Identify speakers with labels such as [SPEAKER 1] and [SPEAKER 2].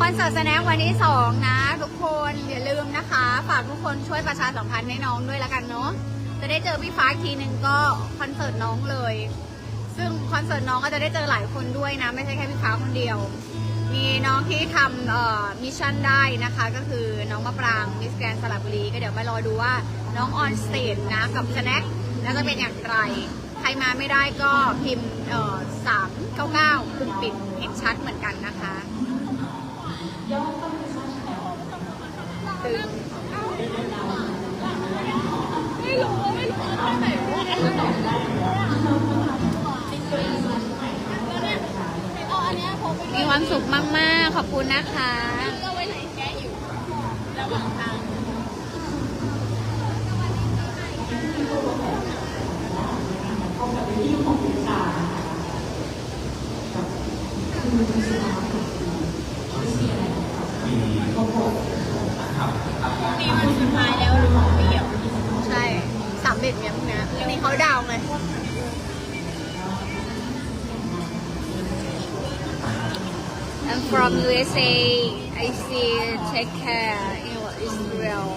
[SPEAKER 1] คอนเสิร์ตแสดงวันที่สองนะ ทุกคนอย่าลืมนะคะ ฝากทุกคนช่วยประชาสัมพันธ์ให้น้องด้วยละกันเนาะจะได้เจอพี่ฟ้าอีกทีหนึ่งก็คอนเสิร์ตน้องเลย ซึ่งคอนเสิร์ตน้องก็จะได้เจอหลายคนด้วยนะ ไม่ใช่แค่พี่ฟ้าคนเดียว มีน้องที่ทำเอ่อมิชชั่นได้นะคะ ก็คือน้องมะปรางมิสแกรนสระบุรีก็เดี๋ยวมารอดูว่าน้องออนสเตจนะกับสแน็คแล้วจะเป็นอย่างไรใครมาไม่ได้ก็พิมพ์สามเก้าเก้าปุ่มปิดเห็นชัดเหมือนกันนะคะ ตึง
[SPEAKER 2] ไม่รู้ไม่รู้ว่าไหนว่าอันไหนเอาอันเนี้ยพกไป
[SPEAKER 1] มีความสุขมากๆ ขอบคุณนะคะ
[SPEAKER 2] ก็ไว้ไหนแกอยู่ระหว่างทางนี่
[SPEAKER 1] พวกเนี้ยวันนี้เขาดาวน์ไง I'm from USA I see take care in Israel